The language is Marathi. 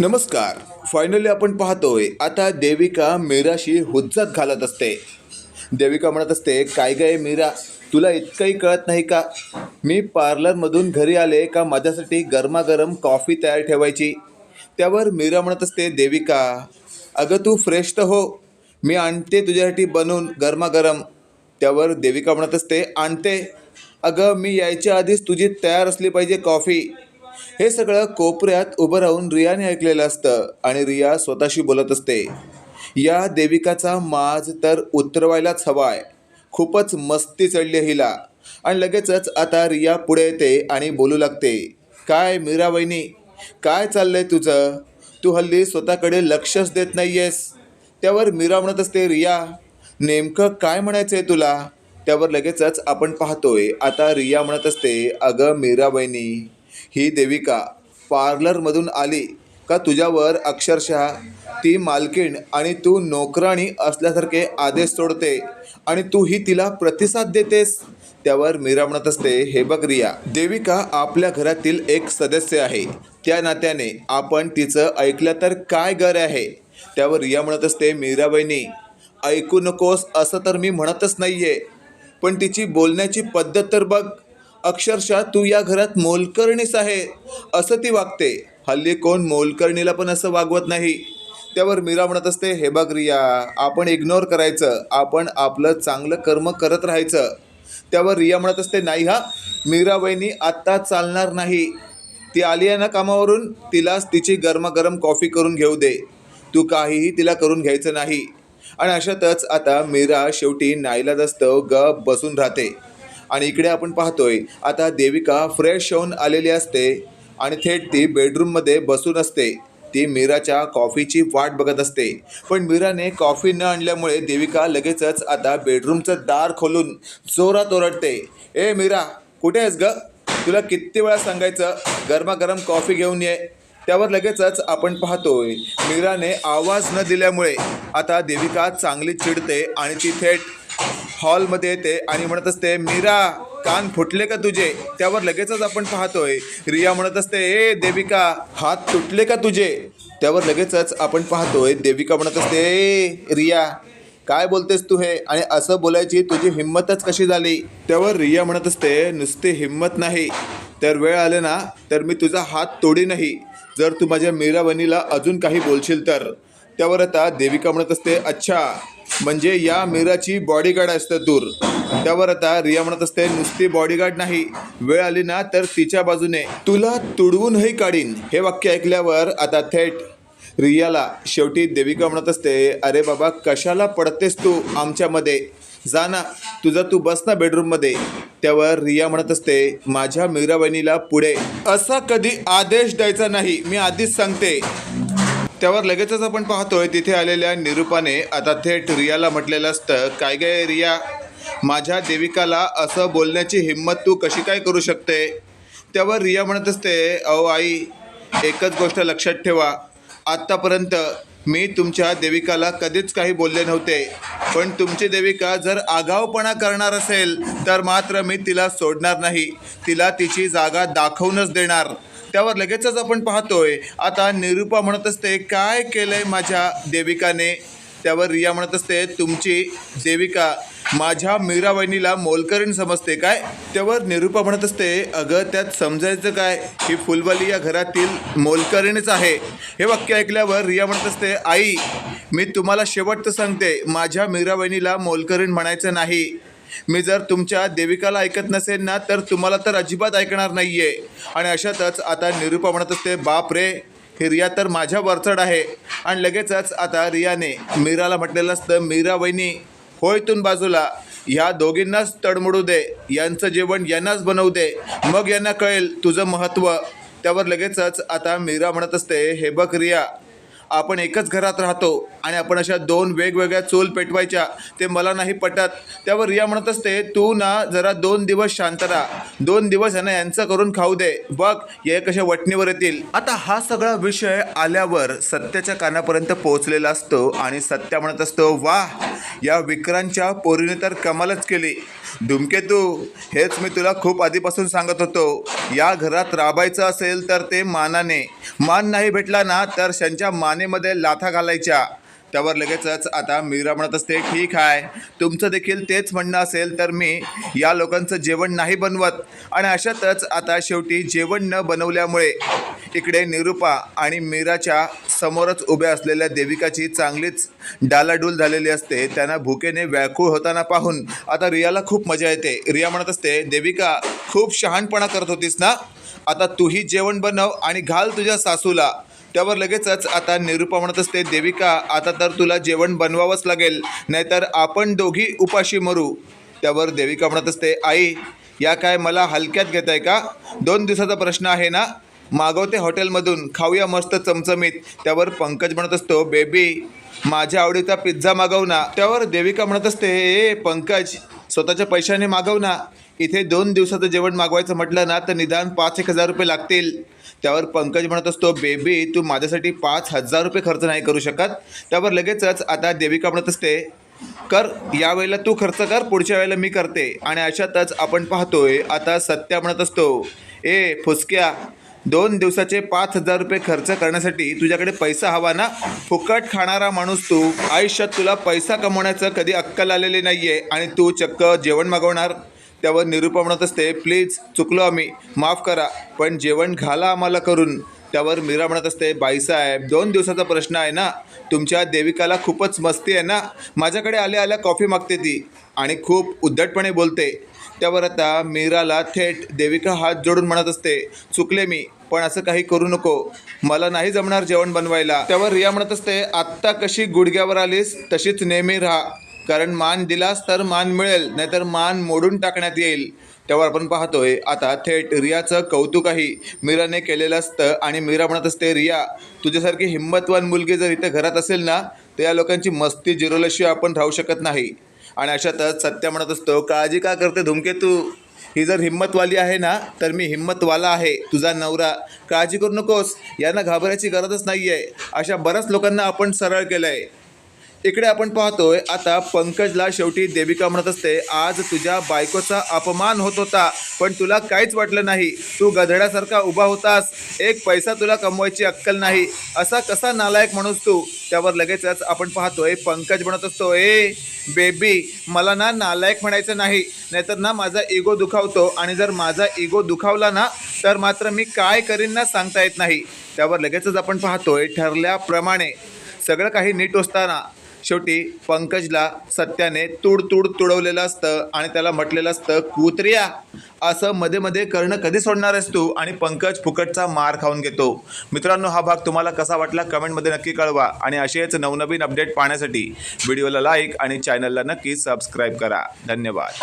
नमस्कार. फायनली आपण पाहतोय आता देविका मीराशी हुज्जत घालत असते. देविका म्हणत असते काय काय मीरा तुला इतकंही कळत नाही का? मी पार्लरमधून घरी आले का माझ्यासाठी गरमागरम कॉफी तयार ठेवायची? त्यावर मीरा म्हणत असते देविका अगं तू फ्रेश तर हो. मी आणते तुझ्यासाठी बनवून गरमागरम. त्यावर देविका म्हणत असते आणते. अगं मी यायच्या आधीच तुझी तयार असली पाहिजे कॉफी हे सगळं कोपऱ्यात उभं राहून रियाने ऐकलेलं असतं आणि रिया स्वतःशी बोलत असते. या देविकाचा माज तर उतरवायलाच हवा आहे खूपच मस्ती चढली आहे हिला. आणि लगेचच आता रिया पुढे येते आणि बोलू लागते. काय मीरा वहिनी? काय चाललंय तुझं? तू हल्ली स्वतःकडे लक्षच देत नाही आहेस त्यावर मीरा म्हणत असते रिया नेमकं काय म्हणायचं आहे तुला? त्यावर लगेचच आपण पाहतोय. आता रिया म्हणत असते अगं मीरा वहिनी ही देविका पार्लरमधून आली का तुझ्यावर अक्षरशः ती मालकीण आणि तू नोकराणी असल्यासारखे आदेश सोडते आणि तूही तिला प्रतिसाद देतेस? त्यावर मीरा म्हणत असते हे बघ रिया देविका आपल्या घरातील एक सदस्य आहे. त्या नात्याने आपण तिचं ऐकलं तर काय गर आहे? त्यावर रिया म्हणत असते मीराबाईनी ऐकू नकोस असं तर मी म्हणतच नाहीये. पण तिची बोलण्याची पद्धत तर बघ. अक्षरशः तू या घरात मोलकर्णीस आहे असं ती वागते. हल्ली कोण मोलकरणीला पण असं वागवत नाही. त्यावर मीरा म्हणत असते हे बघ रिया आपण इग्नोर करायचं. आपण आपलं चांगलं कर्म करत राहायचं. त्यावर रिया म्हणत असते नाही हा मीरा वहिनी आत्ता चालणार नाही. ती आली आहे ना कामावरून तिलाच तिची गरमागरम कॉफी करून घेऊ दे. तू काहीही तिला करून घ्यायचं नाही. आणि अशातच आता मीरा शेवटी नाईलाजस्त ग बसून राहते. आणि इकडे आपण पाहतोय आता देविका फ्रेश होऊन आलेली असते आणि थेट ती बेडरूममध्ये बसून असते. ती मीराच्या कॉफीची वाट बघत असते. पण मीराने कॉफी न आणल्यामुळे देविका लगेचच आता बेडरूमचं दार खोलून जोरात ओरडते. ए मीरा कुठे आहेस ग? तुला किती वेळा सांगायचं गरमागरम कॉफी घेऊन ये. त्यावर लगेचच आपण पाहतोय मीराने आवाज न दिल्यामुळे आता देविका चांगली चिडते आणि ती थेट हॉलमध्ये येते आणि म्हणत असते मीरा कान फुटले का तुझे? त्यावर लगेचच आपण पाहतोय. रिया म्हणत असते ए देविका हात तुटले का तुझे? त्यावर लगेचच आपण पाहतोय देविका म्हणत असते ए रिया काय बोलतेस तू हे? आणि असं बोलायची तुझी हिंमतच कशी झाली? त्यावर रिया म्हणत असते नुसती हिंमत नाही. तर वेळ आले ना तर मी तुझा हात तोडी नाही. जर तू माझ्या मीरा बनीला अजून काही बोलशील तर. त्यावर आता देविका म्हणत असते अच्छा म्हणजे या मीराची बॉडीगार्ड असतं दूर. त्यावर आता रिया म्हणत असते नुसती बॉडीगार्ड नाही वेळ आली ना तर तिच्या बाजूने. तुला तुडवूनही काढीन. हे वाक्य ऐकल्यावर आता थेट रियाला शेवटी देविका म्हणत असते अरे बाबा कशाला पडतेस तू आमच्यामध्ये? जा ना तुझा तू बस ना बेडरूममध्ये त्यावर रिया म्हणत असते माझ्या मीरा बहिणीला पुढे. असा कधी आदेश द्यायचा नाही मी आधीच सांगते. त्यावर लगेचच आपण पाहतोय तिथे आलेल्या निरूपाने आता थेट रियाला म्हटलेलं असतं काय काय रिया माझ्या देविकाला असं बोलण्याची हिंमत तू कशी काय करू शकते? त्यावर रिया म्हणत असते अहो आई एकच गोष्ट लक्षात ठेवा. आत्तापर्यंत मी तुमच्या देविकाला कधीच काही बोलले नव्हते. पण तुमची देविका जर आगाऊपणा करणार असेल तर मात्र मी तिला सोडणार नाही. तिला तिची जागा दाखवूनच देणार. त्यावर लगेचच आपण पाहतोय. आता निरूपा म्हणत असते काय केलंय माझ्या देविकाने? त्यावर रिया म्हणत असते तुमची देविका माझ्या मीरा वहिनीला मोलकरीण समजते काय? त्यावर निरूपा म्हणत असते अगं त्यात समजायचं काय? ही फुलवाली या घरातील मोलकरीणच आहे. हे वाक्य ऐकल्यावर रिया म्हणत असते आई मी तुम्हाला शेवटचं सांगते. माझ्या मीरा वहिनीला मोलकरीण म्हणायचं नाही. मी जर तुमच्या देविकाला ऐकत नसेल ना तर तुम्हाला तर अजिबात ऐकणार नाही आहे आणि अशातच आता निरूपा म्हणत असते बाप रे ही रिया तर माझ्या वरचढ आहे. आणि लगेचच आता रियाने मीराला म्हटलेलं असतं मीरा वहिनी होय बाजूला. ह्या दोघींनाच तडमडू दे. यांचं जेवण यांनाच बनवू दे. मग यांना कळेल तुझं महत्त्व त्यावर लगेचच आता मीरा म्हणत असते हे बघ रिया आपण एकच घरात राहतो आणि आपण अशा दोन वेगवेगळ्या चूल पेटवायच्या ते मला नाही पटत. त्यावर रिया म्हणत असते तू ना जरा दोन दिवस शांत राहा. दोन दिवस यांना यांचं करून खाऊ दे. बघ हे कशा वटणीवर येतील. आता हा सगळा विषय आल्यावर सत्याच्या कानापर्यंत पोहोचलेला असतो आणि सत्या म्हणत असतो वा या विक्रांतच्या पोरीने तर कमालच केली. धुमकेतू हेच मी तुला खूप आधीपासून सांगत होतो. या घरात राबायचं असेल तर ते मानाने. मान नाही भेटला ना तर त्यांच्या मानेमध्ये लाथा घालायच्या. त्यावर लगेचच आता मीरा म्हणत असते ठीक आहे तुमचं देखील तेच म्हणणं असेल तर मी या लोकांचं जेवण नाही बनवत. आणि अशातच आता शेवटी जेवण न बनवल्यामुळे इकडे निरुपा आणि मीराच्या समोरच उभ्या असलेल्या देविकाची चांगलीच डालाडूल झालेली असते. त्यांना भुकेने व्याकुळ होताना पाहून आता रियाला खूप मजा येते. रिया म्हणत असते देविका खूप शहाणपणा करत होतीस ना? आता तूही जेवण बनव आणि घाल तुझ्या सासूला. त्यावर लगेचच आता निरुपा म्हणत असते देविका आता तर तुला जेवण बनवावंच लागेल नाहीतर आपण दोघी उपाशी मरू. त्यावर देविका म्हणत असते आई या काय मला हलक्यात घेत आहे का? दोन दिवसाचा प्रश्न आहे ना? मागवते हॉटेलमधून खाऊया मस्त चमचमीत. त्यावर पंकज म्हणत असतो बेबी माझ्या आवडीचा पिझ्झा मागव ना. त्यावर देविका म्हणत असते ए पंकज स्वतःच्या पैशाने मागव ना. इथे दोन दिवसाचं जेवण मागवायचं म्हटलं ना तर निदान पाच एक हजार रुपये लागतील. त्यावर पंकज म्हणत असतो बेबी तू माझ्यासाठी पाच हजार रुपये खर्च नाही करू शकत. त्यावर लगेचच आता देविका म्हणत असते कर यावेळेला तू खर्च कर पुढच्या वेळेला मी करते. आणि अशातच आपण पाहतोय आता सत्या म्हणत असतो ए फुसक्या दोन दिवसाचे पाच हजार रुपये खर्च करण्यासाठी तुझ्याकडे पैसा हवा ना? फुकट खाणारा माणूस तू. आयुष्यात तुला पैसा कमवण्याचं कधी अक्कल आलेली नाही आहे आणि तू चक्क जेवण मागवणार. त्यावर निरूपा म्हणत असते प्लीज चुकलो आम्ही माफ करा पण जेवण घाला आम्हाला करून. त्यावर मीरा म्हणत असते बाईसाहेब दोन दिवसाचा प्रश्न आहे ना? तुमच्या देविकाला खूपच मस्ती आहे ना? माझ्याकडे आल्या आल्या कॉफी मागते ती. आणि खूप उद्धटपणे बोलते. त्यावर आता मीराला थेट देविका हात जोडून म्हणत असते चुकले मी पण असं काही करू नको. मला नाही जमणार जेवण बनवायला. त्यावर रिया म्हणत असते आत्ता कशी गुडघ्यावर आलीस तशीच नेहमी राहा. कारण मान दिलास तर मान मिळेल नाहीतर मान मोडून टाकण्यात येईल. तेव्हा आपण पाहतोय आता थेट रियाचं कौतुकही मीराने केलेलं असतं आणि मीरा म्हणत असते रिया तुझ्यासारखी हिंमतवान मुलगी जर इथे घरात असेल ना तर या लोकांची मस्ती जिरवल्याशिवाय आपण राहू शकत नाही. आणि अशातच सत्य म्हणत असतो काळजी का करते धुमकेतू ही जर हिंमतवाली आहे ना तर मी हिंमतवाला आहे तुझा नवरा. काळजी करू नकोस यांना घाबरायची गरजच नाही आहे अशा बऱ्याच लोकांना आपण सरळ केलं आहे इकडे आपण पाहतोय आता पंकजला शेवटी देविका म्हणत असते आज तुझ्या बायकोचा अपमान होत होता पण तुला काहीच वाटलं नाही. तू गधड्यासारखा उभा होतास. एक पैसा तुला कमवायची अक्कल नाही. असा कसा नालायक म्हणूस तू? त्यावर लगेचच आपण पाहतोय पंकज म्हणत असतो ए बेबी मला ना नालायक म्हणायचं नाही. नाहीतर ना माझा इगो दुखावतो. आणि जर माझा इगो दुखावला ना तर मात्र मी काय करीन ना सांगता येत नाही. त्यावर लगेचच आपण पाहतोय ठरल्याप्रमाणे. सगळं काही नीट असताना शेवटी पंकजला सत्याने तुड तुड तुडवलेलं असतं आणि त्याला म्हटलेलं असतं कुत्र्या असं मध्ये मध्ये करणं कधी सोडणार आहेस तू? आणि पंकज फुकटचा मार खाऊन घेतो. मित्रांनो हा भाग तुम्हाला कसा वाटला कमेंटमध्ये नक्की कळवा आणि असेच नवनवीन अपडेट पाहण्यासाठी व्हिडिओला लाईक आणि चॅनलला नक्की सबस्क्राईब करा. धन्यवाद.